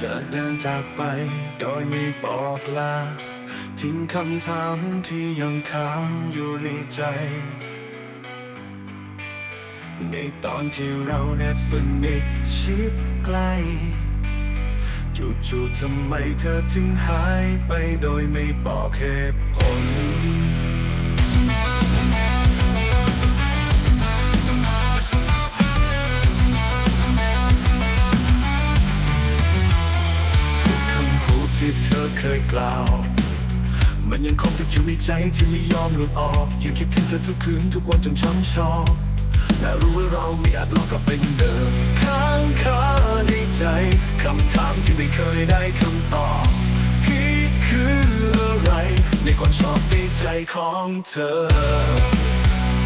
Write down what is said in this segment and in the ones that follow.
เธอเดินจากไปโดยไม่บอกลา ทิ้งคำถามที่ยังค้างอยู่ในใจ ในตอนที่เราแนบสนิทชิดใกล้จู่ๆทำไมเธอถึงหายไปโดยไม่บอกเหตุผล กล่าว มันยังคงติดอยู่ในใจที่ไม่ยอมหลุดออกยังคิดถึงเธอทุกคืนทุกวันจนช้ำชอกและรู้ว่าเราไม่อาจลองกลับไปเหมือนเดิมค้างคาในใจคำถามที่ไม่เคยได้คำตอบพี่คืออะไร ในความชอบในใจของเธอ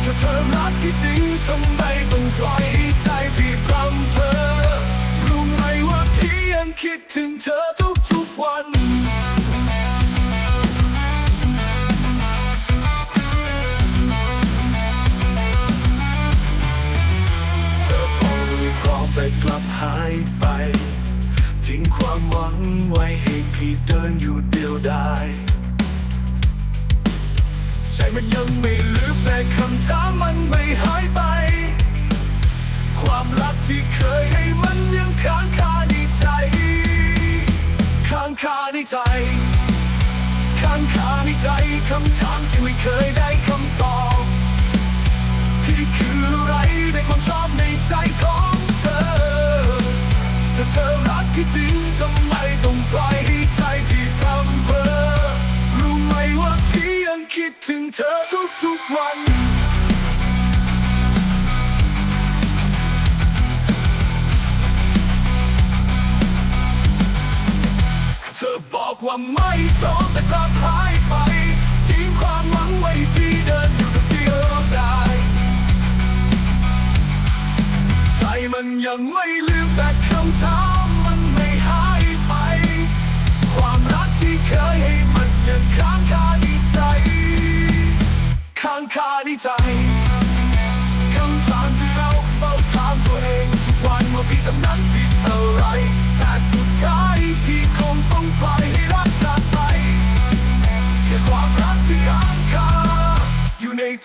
ถ้าเธอรักที่จริงทำไมต้องปล่อยให้ใจพี่พรำเพอรู้ไหมว่าพี่ยังคิดถึงเธอทุกๆวัน หายไป ความรักที่เคยให้มันยังค้างคาในใจ ค้างคาในใจ ค้างคาในใจคำถามที่ไม่เคยได้คำตอบพี่คืออะไรในความชอบในใจของเธอถ้าเธอรักที่จริง ว่าไม่พร้อมแต่กลับหายไปทิ้งความหวังไว้ที่เดินอยู่กับเดียวได้ใจมันยังไม่ลืมแต่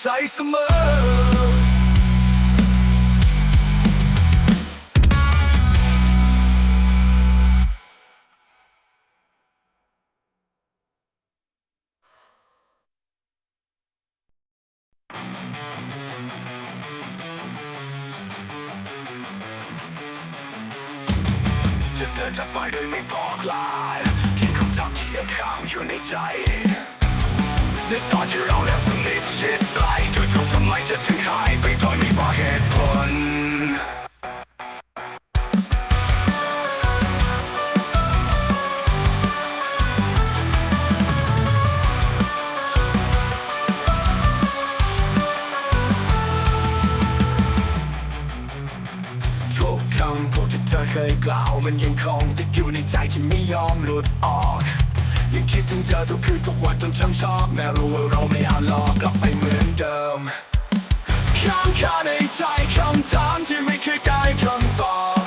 ในใจเสมอจะเดินจากไปโดยไม่บอกลาทิ้งคำจำที่ยังค้างอยู่ในใจ ในตอนที่เราแล้วสนิทชิดใกล้จู่ๆทำไมจะถึงหายไปโดยไม่บอกเหตุผลทุกคำพูดที่เธอเคยกล่าวมันยังคงติดอยู่ในใจที่ไม่ยอมหลุดออก คิดถึงเธอทุกคืนทุกวันจนช้ำชอบแม้รู้ว่าเราไม่อาจหลอกกลับไปเหมือนเดิมค้างคาในใจคำถามที่ไม่เคยได้คำตอบ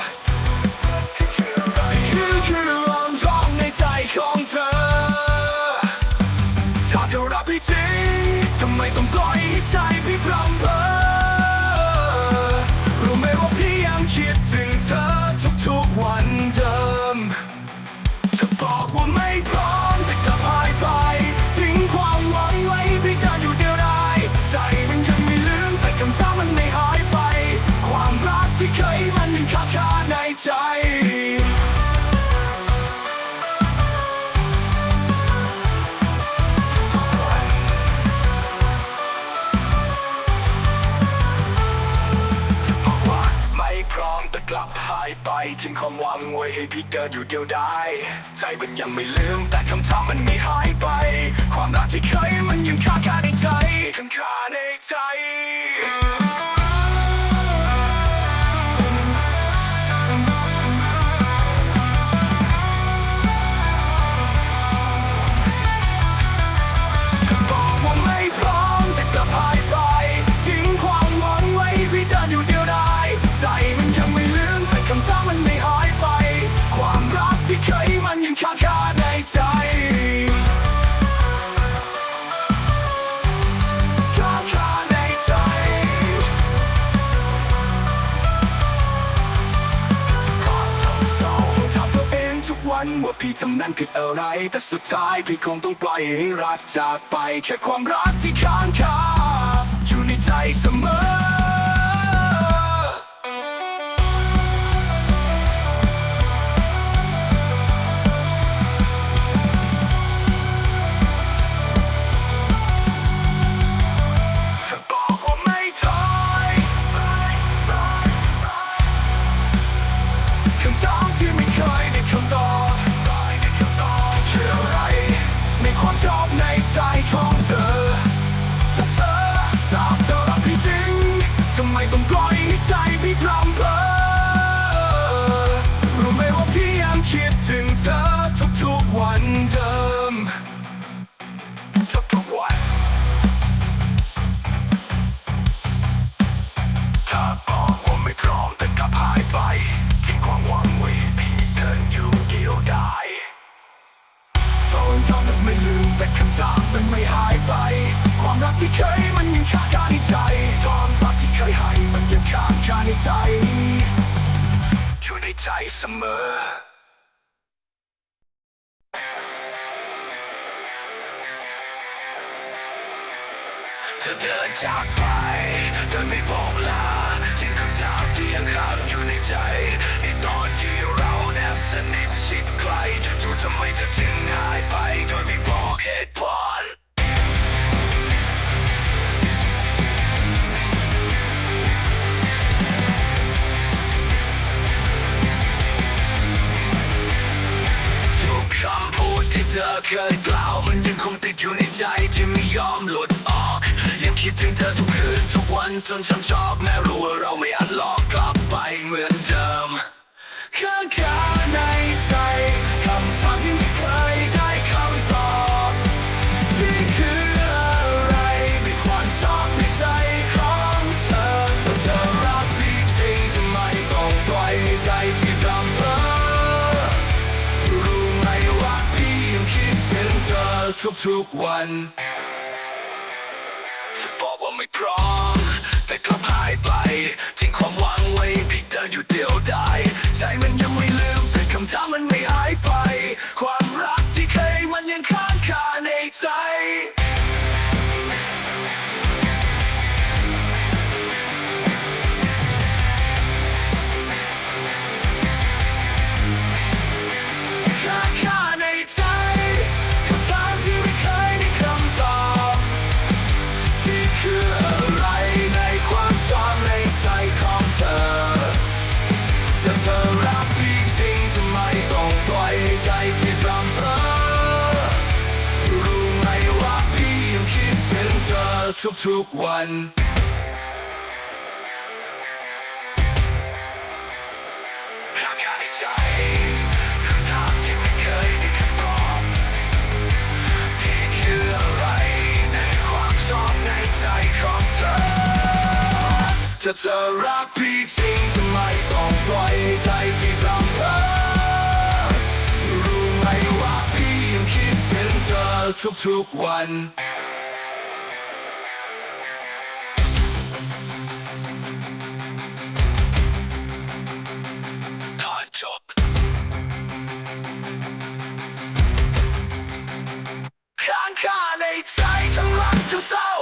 คือคือความร้องในใจของเธอ ถ้าเธอรับพี่จริงทำไมต้องปล่อยให้ใจ ทิ้งความหวังไว้ให้พี่เดินอยู่เดียวดายใจมันยังไม่ลืมแต่คำถามมันไม่หายไป ความรักที่เคยมันยังคาคาในใจคาคาในใจ ว่าพี่ทำนั้นผิดอะไร แต่สุดท้ายพี่คงต้องปล่อยให้รักจากไป แค่ความรักที่ค้างคาอยู่ในใจเสมอ ใจเสมอ เธอเดินจากไปโดยไม่บอกลาทิ้งคำถามที่ยังค้างอยู่ในใจ ในตอนที่เราแนบสนิทชิดใกล้จู่ๆทำไมเธอถึง เธอเคยเกล่ามันยังคงติดอยู่ในใจที่ไม่ยอมหลุดออก ยังคิดถึงเธอทุกคืนทุกวันจนช้ำชอกแม้รู้ว่าเราไม่อาจหลอกกลับไปเหมือนเดิมข้างคาในใจคำถามที่ไม่เคยได้ ทุกๆวันจะบอกว่าไม่พร้อม แต่กลับหายไปทิ้งความหวังไว้พี่เดินอยู่เดียวดายใจมันยังไม่ลืมแต่คำถามมัน ทุกๆวันรักหาใจคำถามที่ไม่เคยได้คำตอบพี่คืออะไรในความชอบในใจของเธอถ้าเธอรักพี่จริงทำไมต้องปล่อยใจพี่รำเพ้อรู้ไหมว่าพี่ยังคิดถึงเธอทุกๆวัน ตอนจบข้